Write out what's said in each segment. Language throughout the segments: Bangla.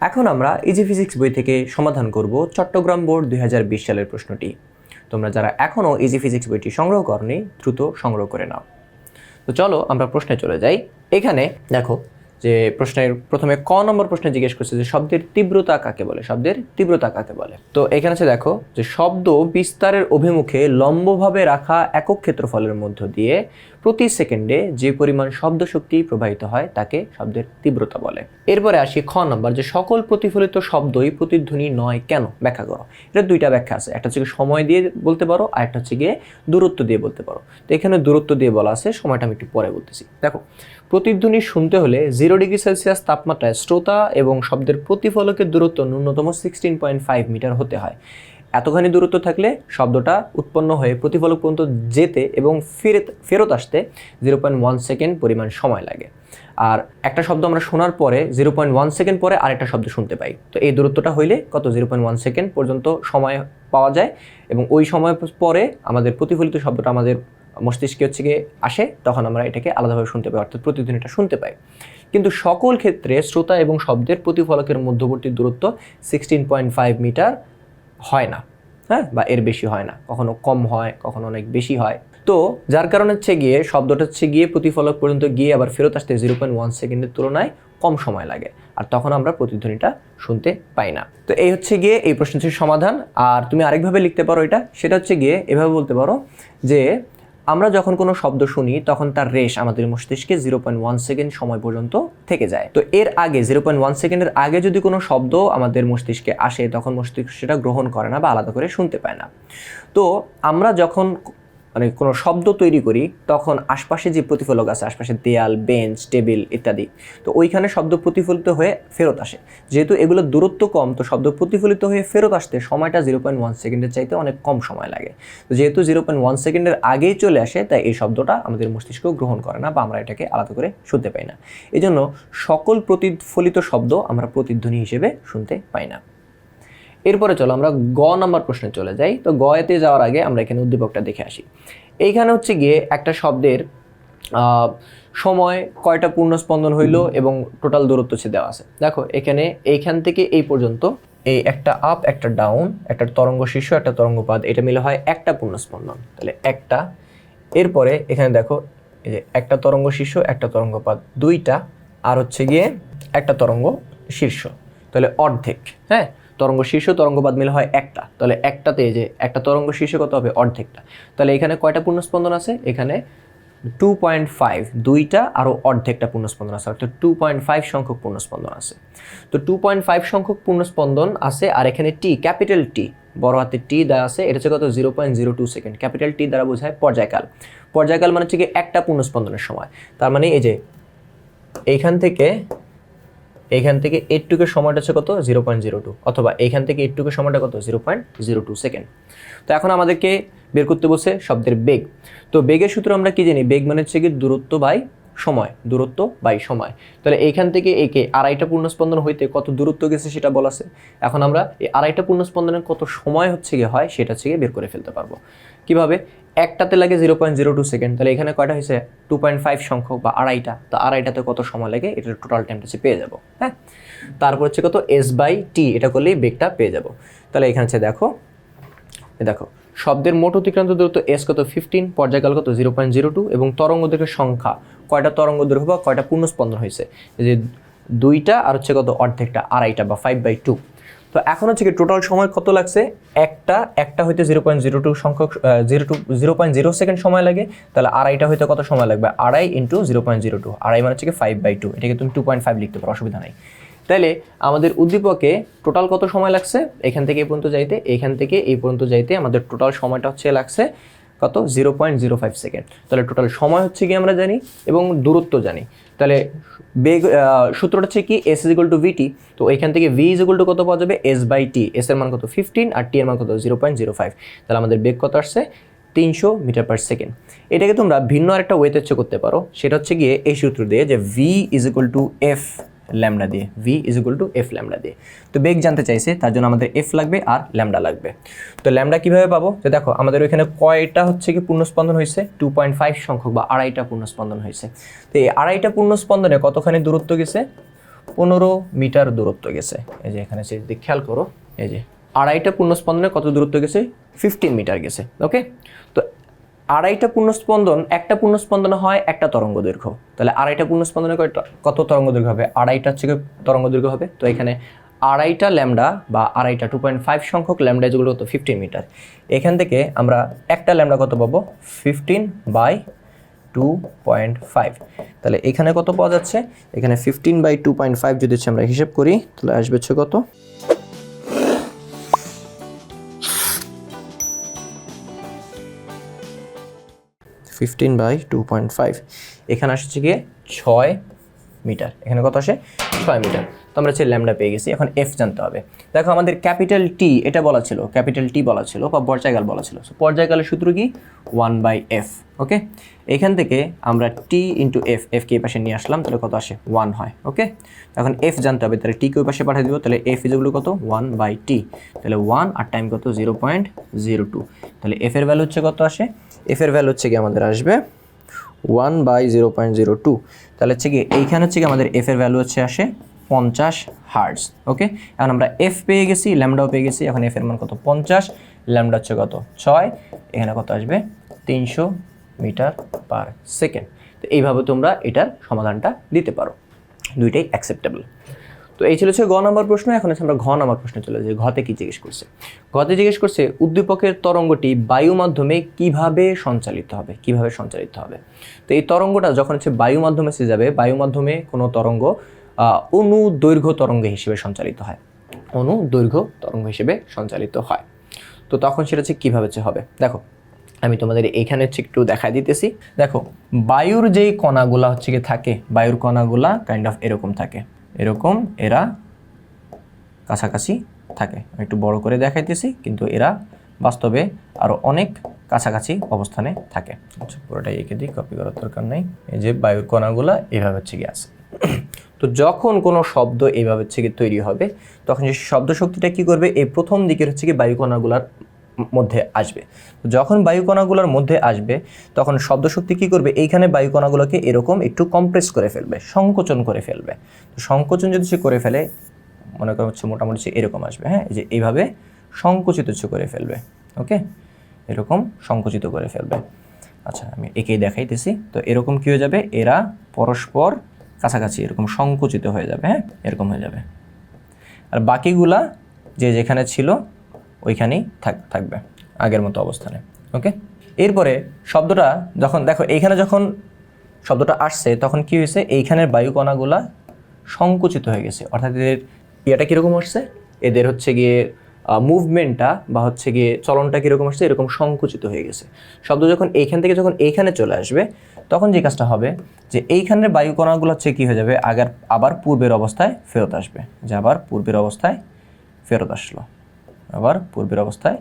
এখন আমরা ইজি ফিজিক্স বই থেকে সমাধান করব চট্টগ্রাম বোর্ড দুই হাজার বিশ সালের প্রশ্নটি। তোমরা যারা এখনও ইজি ফিজিক্স বইটি সংগ্রহ করনি, দ্রুত সংগ্রহ করে নাও। তো চলো আমরা প্রশ্নে চলে যাই। এখানে দেখো যে প্রশ্নের প্রথমে ক নম্বর প্রশ্নে জিজ্ঞেস করছে যে শব্দের তীব্রতা কাকে বলে? শব্দের তীব্রতা কাকে বলে? তো এখানে আছে দেখো যে শব্দ বিস্তারের অভিমুখে লম্বভাবে রাখা একক ক্ষেত্রফলের মধ্য দিয়ে প্রতি সেকেন্ডে যে পরিমাণ শব্দ শক্তি প্রবাহিত হয় তাকে শব্দের তীব্রতা বলে। এরপরে আসি খ নম্বর, যে সকল প্রতিফলিত শব্দই প্রতিধ্বনি নয় কেন? ব্যাখ্যা করো। এটা দুইটা ব্যাখ্যা আছে, একটা হচ্ছে সময় দিয়ে বলতে পারো আর একটা হচ্ছে গিয়ে দূরত্ব দিয়ে বলতে পারো। তো এখানে দূরত্ব দিয়ে বলা আছে, সময়টা আমি একটু পরে বলতেছি। দেখো, প্রতিধ্বনি শুনতে হলে জিরো ডিগ্রি সেলসিয়াস তাপমাত্রায় শ্রোতা এবং শব্দের প্রতিফলকের দূরত্ব ন্যূনতম সিক্সটিন পয়েন্ট ফাইভ মিটার হতে হয়। এতখানি দূরত্ব থাকলে শব্দটা উৎপন্ন হয়ে প্রতিফলক পর্যন্ত যেতে এবং ফেরত ফেরত আসতে জিরো পয়েন্ট ওয়ান সেকেন্ড পরিমাণ সময় লাগে। আর একটা শব্দ আমরা শোনার পরে জিরো পয়েন্ট ওয়ান সেকেন্ড পরে আরেকটা শব্দ শুনতে পাই। তো এই দূরত্বটা হইলে কত? জিরো পয়েন্ট ওয়ান সেকেন্ড পর্যন্ত সময় পাওয়া যায় এবং ওই সময় পরে আমাদের প্রতিফলিত শব্দটা আমাদের মস্তিষ্কে হচ্ছে গিয়ে আসে, তখন আমরা এটাকে আলাদাভাবে শুনতে পাই, অর্থাৎ প্রতিধ্বনিটা শুনতে পাই। কিন্তু সকল ক্ষেত্রে শ্রোতা এবং শব্দের প্রতিফলকের মধ্যবর্তী দূরত্ব সিক্সটিন পয়েন্ট ফাইভ মিটার হয় না হ্যাঁ? বা এর বেশি হয় না, কখনো কম হয়, কখনো অনেক বেশি হয়। তো যার কারণে হচ্ছে গিয়ে শব্দটা হচ্ছে গিয়ে প্রতিফলক পর্যন্ত গিয়ে আবার ফেরত আসতে জিরো পয়েন্ট ওয়ান সেকেন্ডের তুলনায় কম সময় লাগে, আর তখন আমরা প্রতিধ্বনিটা শুনতে পাই না। তো এই হচ্ছে গিয়ে এই প্রশ্নটির সমাধান, আর তুমি আরেকভাবে লিখতে পারো এটা, সেটা হচ্ছে গিয়ে এভাবে বলতে পারো যে আমরা যখন কোনো শব্দ শুনি, তখন তার রেশ আমাদের মস্তিষ্কে জিরো পয়েন্ট ওয়ান সেকেন্ড সময় পর্যন্ত থেকে যায়। তো এর আগে জিরো পয়েন্ট ওয়ান সেকেন্ডের আগে যদি কোনো শব্দ আমাদের মস্তিষ্কে আসে, তখন মস্তিষ্ক সেটা গ্রহণ করে না বা আলাদা করে শুনতে পায় না। তো আমরা যখন মানে কোনো শব্দ তৈরি করি, তখন আশপাশে যে প্রতিফলক আছে, আশপাশে দেয়াল, বেঞ্চ, টেবিল ইত্যাদি, তো ওইখানে শব্দ প্রতিফলিত হয়ে ফেরত আসে। যেহেতু এগুলোর দূরত্ব কম, তো শব্দ প্রতিফলিত হয়ে ফেরত আসতে সময়টা জিরো পয়েন্ট ওয়ান সেকেন্ডের চাইতে অনেক কম সময় লাগে। তো যেহেতু জিরো পয়েন্ট ওয়ান সেকেন্ডের আগেই চলে আসে, তাই এই শব্দটা আমাদের মস্তিষ্ক গ্রহণ করে না বা আমরা এটাকে আলাদা করে শুনতে পাই না। এই জন্য সকল প্রতিফলিত শব্দ আমরা প্রতিধ্বনি হিসেবে শুনতে পাই না। এরপরে চলো আমরা গ নাম্বার প্রশ্নে চলে যাই। তো গ এতে যাওয়ার আগে আমরা এখানে উদ্দীপকটা দেখে আসি। এইখানে হচ্ছে গিয়ে একটা শব্দের সময় কয়টা পূর্ণ স্পন্দন হইল এবং টোটাল দূরত্ব হচ্ছে দেওয়া আছে। দেখো, এখানে এইখান থেকে এই পর্যন্ত এই একটা আপ একটা ডাউন একটা তরঙ্গ শীর্ষ, একটা তরঙ্গপাত, এটা মিলে হয় একটা পূর্ণ স্পন্দন তাহলে একটা, এরপরে এখানে দেখো, এই যে একটা তরঙ্গ শীর্ষ, একটা তরঙ্গপাত, দুইটা, আর হচ্ছে গিয়ে একটা তরঙ্গ শীর্ষ। তাহলে অর্ধেক হ্যাঁ? তরঙ্গ শীর্ষ তরঙ্গপাত মিলে হয় একটা। তাহলে একটাতে যে একটা তরঙ্গ শীর্ষ কত হবে? অর্ধেকটা। তাহলে এখানে কয়টা পূর্ণস্পন্দন আছে? এখানে টু পয়েন্ট ফাইভ দুইটা আরও অর্ধেকটা পূর্ণস্পন্দন আছে। অর্থাৎ টু পয়েন্ট ফাইভ সংখ্যক পূর্ণস্পন্দন আছে। তো টু পয়েন্ট ফাইভ সংখ্যক পূর্ণস্পন্দন আছে, আর এখানে টি ক্যাপিটাল টি বড় হাতে টি দ্বারা আছে, এটা হচ্ছে কত? Zero point zero two second capital T দ্বারা বোঝায় পর্যায়কাল। পর্যায়কাল মানে হচ্ছে কি একটা পূর্ণস্পন্দনের সময়। তার মানে এই যে এইখান থেকে এইখান থেকে এইটুকের সময়টা হচ্ছে কত? জিরো পয়েন্ট জিরো টু অথবা এখান থেকে এইটুকের সময়টা কত? Zero point zero two second তো এখন আমাদেরকে বের করতে বলছে শব্দের বেগ। তো বেগের সূত্র আমরা কি জানি? বেগ মানে হচ্ছে কি দূরত্ব বাই সময়, দূরত্ব বাই সময়। তাহলে এইখান থেকে একে আড়াইটা পূর্ণস্পন্দন হইতে কত দূরত্ব গেছে সেটা বলা আছে। এখন আমরা এই আড়াইটা পূর্ণস্পন্দনের কত সময় হচ্ছে গিয়ে হয় সেটা গিয়ে বের করে ফেলতে পারব। কীভাবে? একটাতে লাগে zero point zero two second তাহলে এখানে কয়টা হয়েছে? টু পয়েন্ট ফাইভ সংখ্যক বা আড়াইটা। তো আড়াইটাতে কত সময় লাগে? এটার টোটাল টাইমটা হচ্ছে পেয়ে যাব হ্যাঁ? তারপর হচ্ছে কত? এস বাই টি এটা করলেই বেগটা পেয়ে যাব। তাহলে এখানে হচ্ছে দেখো দেখো, শব্দের মোট অতিক্রান্ত দূরত্ব এস কত? ফিফটিন পর্যায়কাল কত? জিরো পয়েন্ট জিরো টু এবং তরঙ্গ দৈর্ঘ্যের সংখ্যা, কয়টা তরঙ্গ দৈর্ঘ্য বা কয়টা পূর্ণস্পন্দন হয়েছে? যে দুইটা আর হচ্ছে কত? অর্ধেকটা, আড়াইটা বা ফাইভ বাই টু তো এখন হচ্ছে কি টোটাল সময় কত লাগছে? একটা একটা হইতে জিরো পয়েন্ট জিরো টু সংখ্যক zero two zero point zero second সময় লাগে, তাহলে আড়াইটা হইতে কত সময় লাগবে? আড়াই into zero point zero two আড়াই মানে হচ্ছে কি ফাইভ বাই টু এটাকে তুমি টু পয়েন্ট ফাইভ লিখতে পারো, অসুবিধা নাই। তাহলে আমাদের উদ্দীপকে টোটাল কত সময় লাগছে? এখান থেকে এই পর্যন্ত যাইতে, এখান থেকে এই পর্যন্ত যাইতে আমাদের টোটাল সময়টা হচ্ছে লাগছে কত? Zero point zero five second তাহলে টোটাল সময় হচ্ছে কি আমরা জানি এবং দূরত্ব জানি। তাহলে বেগ সূত্রটা হচ্ছে কি? S is equal to VT তো এখান থেকে ভি ইজ ইকুয়াল টু কত পাওয়া যাবে? এস বাই টি এস এর মান কত? ফিফটিন আর টি এর মান কত? জিরো পয়েন্ট জিরো ফাইভ তাহলে আমাদের বেগ কত আসছে? তিনশো মিটার পার সেকেন্ড এটাকে তোমরা ভিন্ন আরেকটা ওয়েতে হচ্ছে করতে পারো। সেটা হচ্ছে গিয়ে এই সূত্র দিয়ে যে V is equal to F lambda দিয়ে V is equal to F lambda দিয়ে। তো বেগ জানতে চাইছে, তার জন্য আমাদের এফ লাগবে আর ল্যামডা লাগবে। তো ল্যামডা কীভাবে পাবো? যে দেখো, আমাদের ওইখানে কয়টা হচ্ছে কি পূর্ণস্পন্দন হয়েছে? টু পয়েন্ট ফাইভ সংখ্যক বা আড়াইটা পূর্ণস্পন্দন হয়েছে। তো এই আড়াইটা পূর্ণস্পন্দনে কতখানি দূরত্ব গেছে? পনেরো মিটার দূরত্ব গেছে। এই যে এখানে যদি খেয়াল করো। এই যে আড়াইটা পূর্ণস্পন্দনে কত দূরত্ব গেছে? ফিফটিন মিটার গেছে। ওকে তো আড়াইটা পূর্ণস্পন্দন একটা পূর্ণস্পন্দন হয়, একটা তরঙ্গ দৈর্ঘ্য। তাহলে আড়াইটা পূর্ণস্পন্দনে কত তরঙ্গ দৈর্ঘ্য হবে? আড়াইটা হচ্ছে তরঙ্গ দৈর্ঘ্য হবে। তো এখানে আড়াইটা ল্যামডা বা আড়াইটা টু পয়েন্ট ফাইভ সংখ্যক ল্যামডা, যেগুলো হতো ফিফটিন মিটার এখান থেকে আমরা একটা ল্যামডা কত পাবো? Fifteen by two point five তাহলে এখানে কত পাওয়া যাচ্ছে? এখানে fifteen by two point five যদি আমরা হিসেব করি, তাহলে আসবে হচ্ছে কত? Fifteen by two point five এখানে আসছে গিয়ে ছয় মিটার। এখানে কত আসে? ছয় মিটার। তো আমরা হচ্ছে ল্যামডা পেয়ে গেছি। এখন এফ জানতে হবে। দেখো আমাদের ক্যাপিটাল টি এটা বলা ছিল। ক্যাপিটাল টি বলা ছিল, বা পর্যায়কাল বলা ছিল। পর্যায়কালের সূত্র কি? ওয়ান বাই এফ ওকে এখান থেকে আমরা টি ইন্টু এফ এফকে এই পাশে নিয়ে আসলাম, তাহলে কত আসে? ওয়ান হয় ওকে এখন এফ জানতে হবে, তাহলে টিকে ওই পাশে পাঠিয়ে দিব। তাহলে এফ ইজগুলো কত? ওয়ান বাই টি তাহলে ওয়ান আর টাইম কত? জিরো পয়েন্ট জিরো টু তাহলে এফের ভ্যালু হচ্ছে কত আসে? এফ এর ভ্যালু হচ্ছে কি আমাদের আসবে one by zero point zero two তাহলে হচ্ছে কি এইখানে হচ্ছে কি আমাদের এফ এর ভ্যালু হচ্ছে আসে পঞ্চাশ হার্টস ওকে এখন আমরা এফ পেয়ে গেছি ল্যামডাও পেয়ে গেছি, এখন এফ এর মান কত? পঞ্চাশ ল্যামডা হচ্ছে কত? ছয়, এখানে কত আসবে? তিনশো মিটার পার সেকেন্ড। তো এইভাবে তোমরা এটার সমাধানটা দিতে পারো। দুইটাই অ্যাকসেপ্টেবল তো এই ছিল হচ্ছে গ নম্বর প্রশ্ন, এখন হচ্ছে আমরা ঘ নম্বর প্রশ্নে চলে যাই। ঘতে কি জিজ্ঞেস করছে? ঘতে জিজ্ঞেস করছে, উদ্দীপকের তরঙ্গটি বায়ু মাধ্যমে কীভাবে সঞ্চালিত হবে? কীভাবে সঞ্চালিত হবে? তো এই তরঙ্গটা যখন হচ্ছে বায়ু মাধ্যমে এসে যাবে বায়ু মাধ্যমে কোনো তরঙ্গ অনু দৈর্ঘ্য তরঙ্গ হিসেবে সঞ্চালিত হয়। অনু দৈর্ঘ্য তরঙ্গ হিসেবে সঞ্চালিত হয়। তো তখন সেটা হচ্ছে কীভাবে হবে? দেখো, আমি তোমাদের এইখানে হচ্ছে একটু দেখা দিতেছি। দেখো, বায়ুর যেই কণাগুলা হচ্ছে কি থাকে, বায়ুর কণাগুলা কাইন্ড অফ এরকম থাকে। এরকম এরা কাছাকাছি থাকে। একটু বড় করে দেখাইতেছি, কিন্তু এরা বাস্তবে আরও অনেক কাছাকাছি অবস্থানে থাকে। আচ্ছা পুরোটাই এঁকে দিই কপি করার দরকার নেই। এই যে বায়ুর কণাগুলো এভাবে হচ্ছে গিয়ে আছে। তো যখন কোনো শব্দ এইভাবে গিয়ে তৈরি হবে, তখন সেই শব্দ শক্তিটা কী করবে? এই প্রথম দিকের হচ্ছে কি বায়ু কণাগুলার মধ্যে আসবে। যখন বায়ু কণাগুলোর মধ্যে আসবে, তখন শব্দ শক্তি কী করবে? এইখানে বায়ু কণাগুলোকে এরকম একটু কম্প্রেস করে ফেলবে, সংকোচন করে ফেলবে। তো সংকোচন যদি সে করে ফেলে, মনে করো হচ্ছে মোটামুটি সে এরকম আসবে হ্যাঁ? যে এইভাবে সংকুচিত হচ্ছে করে ফেলবে ওকে এরকম সংকুচিত করে ফেলবে। আচ্ছা আমি একেই দেখাইতেছি। তো এরকম কী হয়ে যাবে? এরা পরস্পর কাছাকাছি এরকম সংকুচিত হয়ে যাবে হ্যাঁ? এরকম হয়ে যাবে। আর বাকিগুলা যে যেখানে ছিল ওইখানেই থাক, থাকবে, আগের মতো অবস্থানে ওকে এরপরে শব্দটা যখন, দেখো, এইখানে যখন শব্দটা আসছে, তখন কি হয়েছে? এইখানের বায়ু কণাগুলা সংকুচিত হয়ে গেছে। অর্থাৎ এদের ইয়েটা কীরকম আসছে? এদের হচ্ছে গিয়ে মুভমেন্টটা বা হচ্ছে গিয়ে চলনটা কীরকম আসছে? এরকম সংকুচিত হয়ে গেছে। শব্দ যখন এইখান থেকে যখন এইখানে চলে আসবে, তখন যে কাজটা হবে, যে এইখানের বায়ুকণাগুলো হচ্ছে কী হয়ে যাবে? আগার, আবার পূর্বের অবস্থায় ফেরত আসবে। যে আবার পূর্বের অবস্থায় ফেরত আসলো। আবার পূর্বের অবস্থায়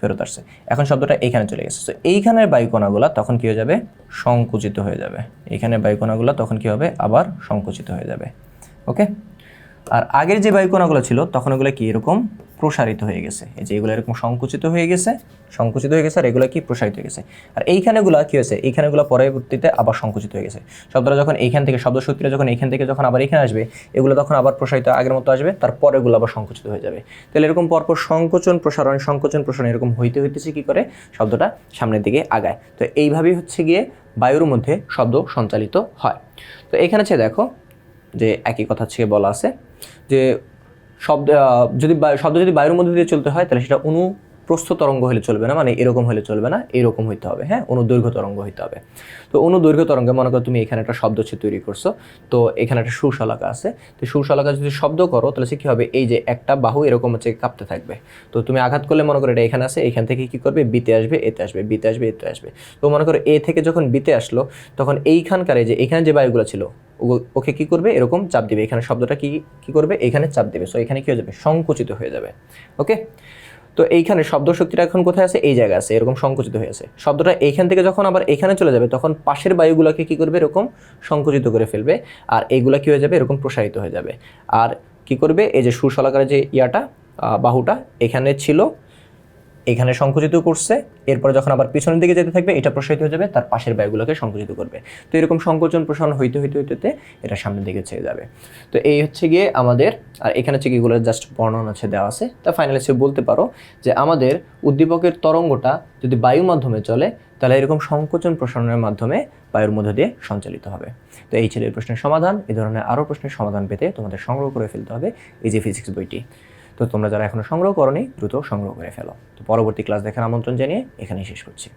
ফেরত আসছে। এখন শব্দটা এইখানে চলে গেছে। তো এইখানের বায়ুকণাগুলো তখন কি হয়ে যাবে? সংকুচিত হয়ে যাবে। এইখানের বায়ুকণাগুলো তখন কি হবে? আবার সংকুচিত হয়ে যাবে। ওকে আর আগের যে বায়ুকণাগুলো ছিল, তখন ওগুলো কি এরকম? প্রসারিত হয়ে গেছে। এই যে এগুলো এরকম সংকুচিত হয়ে গেছে, সংকুচিত হয়ে গেছে, আর এগুলো কি প্রসারিত হয়ে গেছে? আর এইখানেগুলো কী হয়েছে? এইখানেগুলো পরবর্তীতে আবার সংকুচিত হয়ে গেছে। শব্দটা যখন এইখান থেকে শব্দ শক্তিটা যখন এইখান থেকে যখন আবার এখানে আসবে, এগুলো তখন আবার প্রসারিত আগের মতো আসবে, তারপর এগুলো আবার সংকুচিত হয়ে যাবে। তাহলে এরকম পরপর সংকোচন, প্রসারণ সংকোচন, প্রসারণ এরকম হইতে হইতেছে কি করে? শব্দটা সামনের দিকে আগায়। তো এইভাবেই হচ্ছে গিয়ে বায়ুর মধ্যে শব্দ সঞ্চালিত হয়। তো এখানে হচ্ছে দেখো যে একই কথা হচ্ছে বলা আছে যে শব্দ যদি শব্দ যদি বায়ুর মধ্যে দিয়ে চলতে হয় তাহলে সেটা অনুপ্রস্থ তরঙ্গ হলে চলবে না মানে এরকম হলে চলবে না, এরকম হইতে হবে হ্যাঁ? অনুদৈর্ঘ্য তরঙ্গ হইতে হবে। তো অনুদৈর্ঘ্য তরঙ্গে মনে করো তুমি এখানে একটা শব্দ হচ্ছে তৈরি করছ, তো এখানে একটা সুশলাকা আছে। তো সুশলাকা যদি শব্দ করো, তাহলে সে কী হবে? এই যে একটা বাহু এরকম হচ্ছে কাঁপতে থাকবে। তো তুমি আঘাত করলে মনে করো এটা এখানে আছে, এখান থেকে কী করবে? বিতে আসবে এতে আসবে বিতে আসবে এতে আসবে। তো মনে করো এ থেকে যখন বিতে আসলো, তখন এইখানকার এই যে, এখানে যে বায়ুগুলো ছিল ওকে কি করবে? এরকম চাপ দিবে। এখানে শব্দটা কি কি করবে? এখানে চাপ দিবে। সো এখানে কি হয়ে যাবে? সংকুচিত হয়ে যাবে। ওকে তো এইখানে শব্দ শক্তিটা এখন কোথায় আছে? এই জায়গায় আছে, এরকম সংকুচিত হয়ে আছে। শব্দটা এইখান থেকে যখন আবার এখানে চলে যাবে, তখন পাশের বায়ুগুলোকে কি করবে? এরকম সংকুচিত করে ফেলবে, আর এইগুলা কি হয়ে যাবে? এরকম প্রসারিত হয়ে যাবে। আর কি করবে? এই যে সুশলাকারের যে ইয়াটা বাহুটা, এখানে ছিল এখানে সংকুচিত করছে, এরপরে যখন আবার পিছনের দিকে যেতে থাকবে, এটা প্রসারিত হয়ে যাবে, তার পাশের বায়ুগুলোকে সংকুচিত করবে। তো এরকম সংকোচন প্রসারণ হইতে হইতে হইতে এটা সামনের দিকে ছেড়ে যাবে। তো এই হচ্ছে গিয়ে আমাদের, আর এখানে হচ্ছে কি, এগুলো জাস্ট বর্ণনা আছে দেওয়া আছে। তা ফাইনালি সে বলতে পারো যে আমাদের উদ্দীপকের তরঙ্গটা যদি বায়ু মাধ্যমে চলে, তাহলে এরকম সংকোচন প্রসারণের মাধ্যমে বায়ুর মধ্য দিয়ে সঞ্চালিত হবে। তো এই ছিল এই প্রশ্নের সমাধান। এই ধরনের আরও প্রশ্নের সমাধান পেতে তোমাদের সংগ্রহ করে ফেলতে হবে এই যে ফিজিক্স বইটি। তো তোমরা যারা এখনও সংগ্রহ করনি, দ্রুত সংগ্রহ করে ফেলো। তো পরবর্তী ক্লাস দেখার আমন্ত্রণ জানিয়ে এখানেই শেষ করছি।